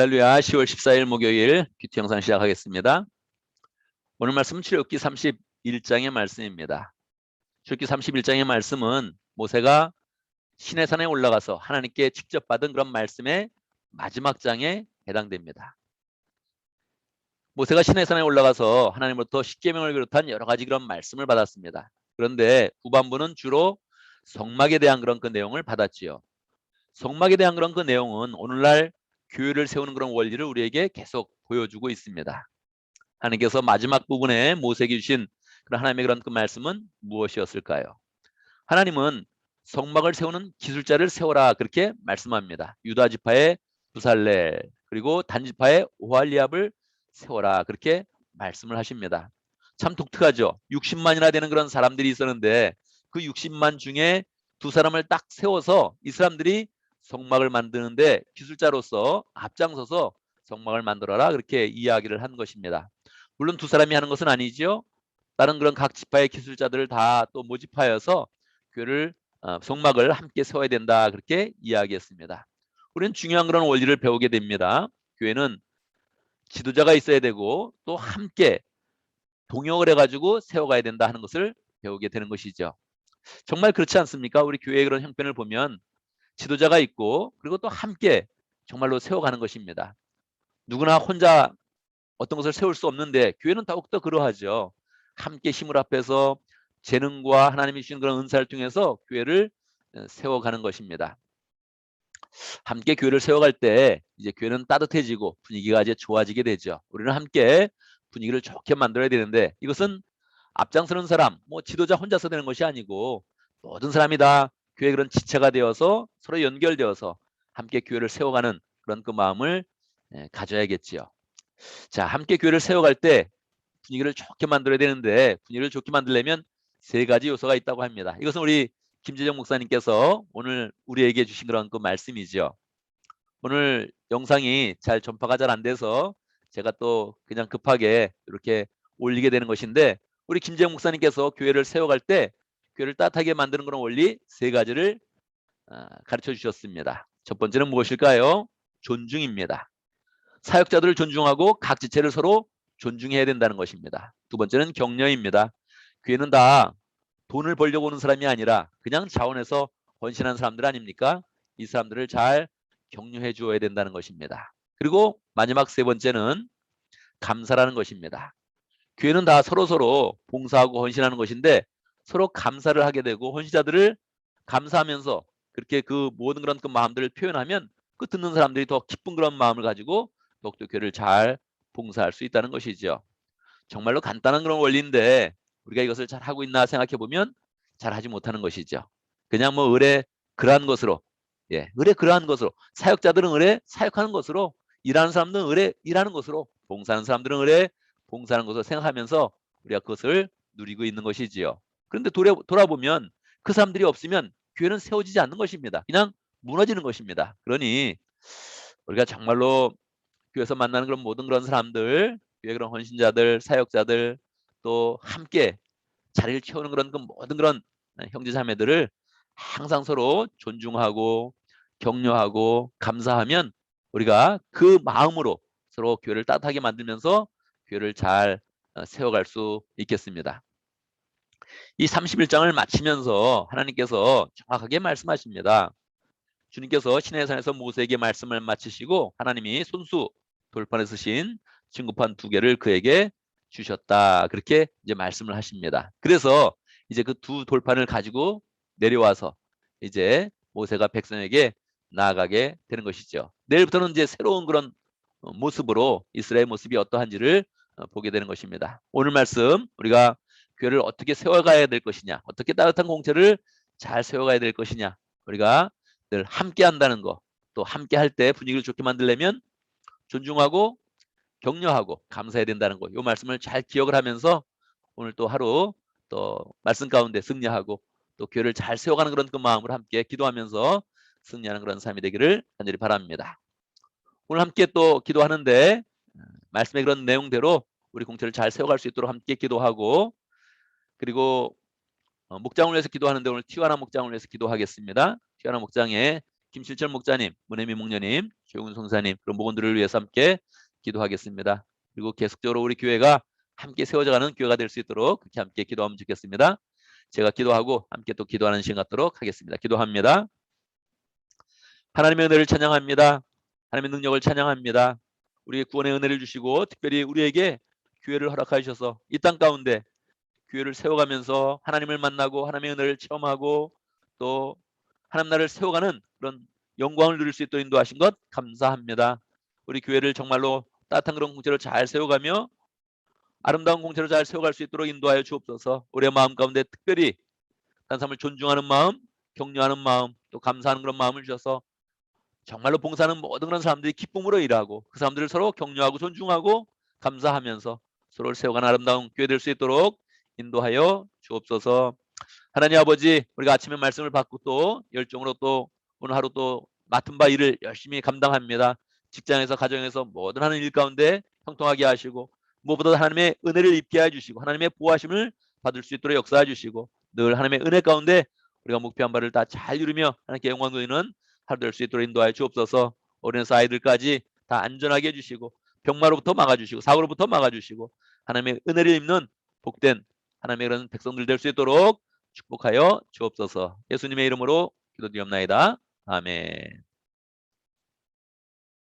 할렐루야 10월 14일 목요일 큐티 영상 시작하겠습니다. 오늘 말씀은 출애굽기 31장의 말씀입니다. 출애굽기 31장의 말씀은 모세가 시내산에 올라가서 하나님께 직접 받은 그런 말씀의 마지막 장에 해당됩니다. 모세가 시내산에 올라가서 하나님으로부터 십계명을 비롯한 여러 가지 그런 말씀을 받았습니다. 그런데 후반부는 주로 성막에 대한 그런 그 내용을 받았지요. 성막에 대한 그런 그 내용은 오늘날 교회를 세우는 그런 원리를 우리에게 계속 보여주고 있습니다. 하나님께서 마지막 부분에 모세에게 주신 그런 하나님의 그런 그 말씀은 무엇이었을까요? 하나님은 성막을 세우는 기술자를 세워라 그렇게 말씀합니다. 유다 지파의 부살레 그리고 단 지파의 오할리압을 세워라 그렇게 말씀을 하십니다. 참 독특하죠. 60만이나 되는 그런 사람들이 있었는데 그 60만 중에 두 사람을 딱 세워서 이 사람들이 성막을 만드는데 기술자로서 앞장서서 성막을 만들어라 그렇게 이야기를 한 것입니다. 물론 두 사람이 하는 것은 아니지요. 다른 그런 각 지파의 기술자들을 다 또 모집하여서 교회를 어, 성막을 함께 세워야 된다 그렇게 이야기했습니다. 우리는 중요한 그런 원리를 배우게 됩니다. 교회는 지도자가 있어야 되고 또 함께 동역을 해가지고 세워가야 된다 하는 것을 배우게 되는 것이죠. 정말 그렇지 않습니까? 우리 교회의 그런 형편을 보면 지도자가 있고 그리고 또 함께 정말로 세워가는 것입니다. 누구나 혼자 어떤 것을 세울 수 없는데 교회는 더욱더 그러하죠. 함께 힘을 합해서 재능과 하나님이 주신 그런 은사를 통해서 교회를 어, 세워가는 것입니다. 함께 교회를 세워갈 때 이제 교회는 따뜻해지고 분위기가 이제 좋아지게 되죠. 우리는 함께 분위기를 좋게 만들어야 되는데 이것은 앞장서는 사람, 뭐 지도자 혼자서 되는 것이 아니고 모든 사람이 다 교회 그런 지체가 되어서 서로 연결되어서 함께 교회를 세워가는 그런 그 마음을 예, 가져야겠지요. 자, 함께 교회를 세워갈 때 분위기를 좋게 만들어야 되는데 분위기를 좋게 만들려면 세 가지 요소가 있다고 합니다. 이것은 우리 김재정 목사님께서 오늘 우리에게 주신 그런 그 말씀이죠. 오늘 영상이 잘 전파가 잘 안 돼서 제가 또 그냥 급하게 이렇게 올리게 되는 것인데 우리 김재영 목사님께서 교회를 세워갈 때 교회를 따뜻하게 만드는 그런 원리 세 가지를 아, 가르쳐 주셨습니다. 첫 번째는 무엇일까요? 존중입니다. 사역자들을 존중하고 각 지체를 서로 존중해야 된다는 것입니다. 두 번째는 격려입니다. 교회는 다 돈을 벌려고 오는 사람이 아니라 그냥 자원해서 헌신한 사람들 아닙니까? 이 사람들을 잘 격려해 주어야 된다는 것입니다. 그리고 마지막 세 번째는 감사라는 것입니다. 교회는 다 서로서로 봉사하고 헌신하는 것인데 서로 감사를 하게 되고 헌신자들을 감사하면서 그렇게 그 모든 그런 그 마음들을 표현하면 그 듣는 사람들이 더 기쁜 그런 마음을 가지고 더욱더 교회를 잘 봉사할 수 있다는 것이죠. 정말로 간단한 그런 원리인데 우리가 이것을 잘 하고 있나 생각해 보면 잘 하지 못하는 것이죠. 그냥 뭐 의뢰 그러한 것으로 예, 의뢰 그러한 것으로 사역자들은 의뢰 사역하는 것으로 일하는 사람들은 의뢰 일하는 것으로 봉사하는 사람들은 의뢰 봉사하는 것으로 생각하면서 우리가 그것을 누리고 있는 것이지요. 그런데 돌아, 돌아보면 그 사람들이 없으면 교회는 세워지지 않는 것입니다. 그냥 무너지는 것입니다. 그러니 우리가 정말로 교회에서 만나는 그런 모든 그런 사람들, 교회 그런 헌신자들, 사역자들 또 함께 자리를 채우는 그런 그 모든 그런 형제 자매들을 항상 서로 존중하고 격려하고 감사하면 우리가 그 마음으로 서로 교회를 따뜻하게 만들면서 교회를 잘 어, 세워갈 수 있겠습니다. 이 31장을 마치면서 하나님께서 정확하게 말씀하십니다. 주님께서 시내산에서 모세에게 말씀을 마치시고 하나님이 손수 돌판에 쓰신 진구판 두 개를 그에게 주셨다. 그렇게 이제 말씀을 하십니다. 그래서 이제 그 두 돌판을 가지고 내려와서 이제 모세가 백성에게 나아가게 되는 것이죠. 내일부터는 이제 새로운 그런 어, 모습으로 이스라엘 모습이 어떠한지를 어, 보게 되는 것입니다. 오늘 말씀 우리가 교회를 어떻게 세워가야 될 것이냐, 어떻게 따뜻한 공체를 잘 세워가야 될 것이냐, 우리가 늘 함께 한다는 거, 또 함께 할 때 분위기를 좋게 만들려면 존중하고 격려하고 감사해야 된다는 거, 이 말씀을 잘 기억을 하면서 오늘 또 하루 또 말씀 가운데 승리하고 또 교회를 잘 세워가는 그런 그 마음으로 함께 기도하면서 승리하는 그런 삶이 되기를 간절히 바랍니다. 오늘 함께 또 기도하는데 말씀의 그런 내용대로 우리 공체를 잘 세워갈 수 있도록 함께 기도하고 그리고 어, 목장을 위해서 기도하는데 오늘 티와나 목장을 위해서 기도하겠습니다. 티와나 목장에 김실철 목사님, 문혜미 목녀님, 최웅훈 송사님 그런 목원들을 위해서 함께 기도하겠습니다. 그리고 계속적으로 우리 교회가 함께 세워져가는 교회가 될 수 있도록 그렇게 함께 기도하면 좋겠습니다. 제가 기도하고 함께 또 기도하는 시간 갖도록 하겠습니다. 기도합니다. 하나님의 은혜를 찬양합니다. 하나님의 능력을 찬양합니다. 우리의 구원의 은혜를 주시고 특별히 우리에게 교회를 허락하여 주셔서 이 땅 가운데 교회를 세워가면서 하나님을 만나고 하나님의 은혜를 체험하고 또 하나님 나라를 세워가는 그런 영광을 누릴 수 있도록 인도하신 것 감사합니다. 우리 교회를 정말로 따뜻한 그런 공체로 잘 세워가며 아름다운 공체로 잘 세워갈 수 있도록 인도하여 주옵소서. 우리의 마음 가운데 특별히 사람을 존중하는 마음, 격려하는 마음, 또 감사하는 그런 마음을 주셔서 정말로 봉사하는 모든 그런 사람들이 기쁨으로 일하고 그 사람들을 서로 격려하고 존중하고 감사하면서 서로를 세워가는 아름다운 교회 될 수 있도록 인도하여 주옵소서. 하나님 아버지 우리가 아침에 말씀을 받고 또 열정으로 또 오늘 하루 또 맡은 바 일을 열심히 감당합니다. 직장에서 가정에서 모든 하는 일 가운데 형통하게 하시고 무엇보다 하나님의 은혜를 입게 해주시고 하나님의 보호하심을 받을 수 있도록 역사해 주시고 늘 하나님의 은혜 가운데 우리가 목표한 바를 다 잘 이루며 하나님께 영광 돌리는 하루 될 수 있도록 인도하여 주옵소서 어린애서 아이들까지 다 안전하게 해주시고 병마로부터 막아주시고 사고로부터 막아주시고 하나님의 은혜를 입는 복된 하나님의 그런 백성들 될 수 있도록 축복하여 주옵소서. 예수님의 이름으로 기도드리옵나이다. 아멘